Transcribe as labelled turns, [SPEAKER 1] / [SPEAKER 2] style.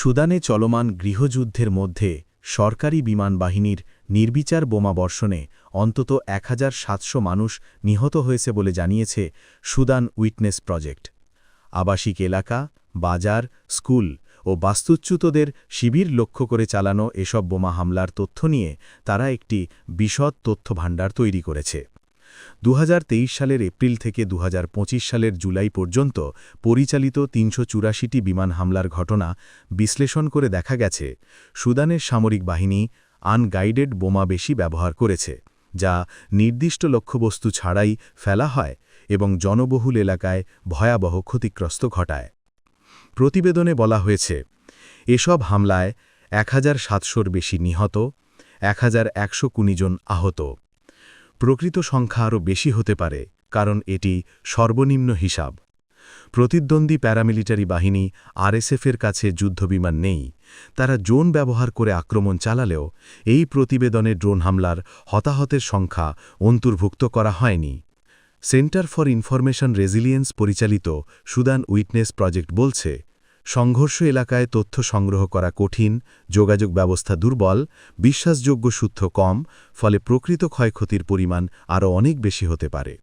[SPEAKER 1] সুদানে চলমান গৃহযুদ্ধের মধ্যে সরকারি বিমান বাহিনীর নির্বিচার বোমা বর্ষণে অন্তত এক হাজার সাতশো মানুষ নিহত হয়েছে বলে জানিয়েছে সুদান উইটনেস প্রজেক্ট। আবাসিক এলাকা, বাজার, স্কুল ও বাস্তুচ্যুতদের শিবির লক্ষ্য করে চালানো এসব বোমা হামলার তথ্য নিয়ে তারা একটি বিশদ তথ্য ভাণ্ডার তৈরি করেছে। দু হাজার তেইশ সালের এপ্রিল থেকে দুহাজার পঁচিশ সালের জুলাই পর্যন্ত পরিচালিত তিনশো চুরাশিটি বিমান হামলার ঘটনা বিশ্লেষণ করে দেখা গেছে। সুদানের সামরিক বাহিনী আনগাইডেড বোমা বেশি ব্যবহার করেছে, যা নির্দিষ্ট লক্ষ্যবস্তু ছাড়াই ফেলা হয় এবং জনবহুল এলাকায় ভয়াবহ ক্ষতিগ্রস্ত ঘটায়। প্রতিবেদনে বলা হয়েছে, এসব হামলায় এক হাজার বেশি নিহত, এক হাজার একশো কুড়ি জন আহত। প্রকৃত সংখ্যা আরও বেশি হতে পারে, কারণ এটি সর্বনিম্ন হিসাব। প্রতিদ্বন্দ্বী প্যারামিলিটারি বাহিনী আরএসএফের কাছে যুদ্ধবিমান নেই। তারা ড্রোন ব্যবহার করে আক্রমণ চালালেও এই প্রতিবেদনে ড্রোন হামলার হতাহতের সংখ্যা অন্তর্ভুক্ত করা হয়নি। সেন্টার ফর ইনফরমেশন রেজিলিয়েন্স পরিচালিত সুদান উইটনেস প্রজেক্ট বলছে সংঘর্ষ এলাকায় তথ্য সংগ্রহ করা কঠিন, যোগাযোগ ব্যবস্থা দুর্বল, বিশ্বাসযোগ্য সূত্র কম, ফলে প্রকৃত ক্ষয়ক্ষতির পরিমাণ আরও অনেক বেশি হতে পারে।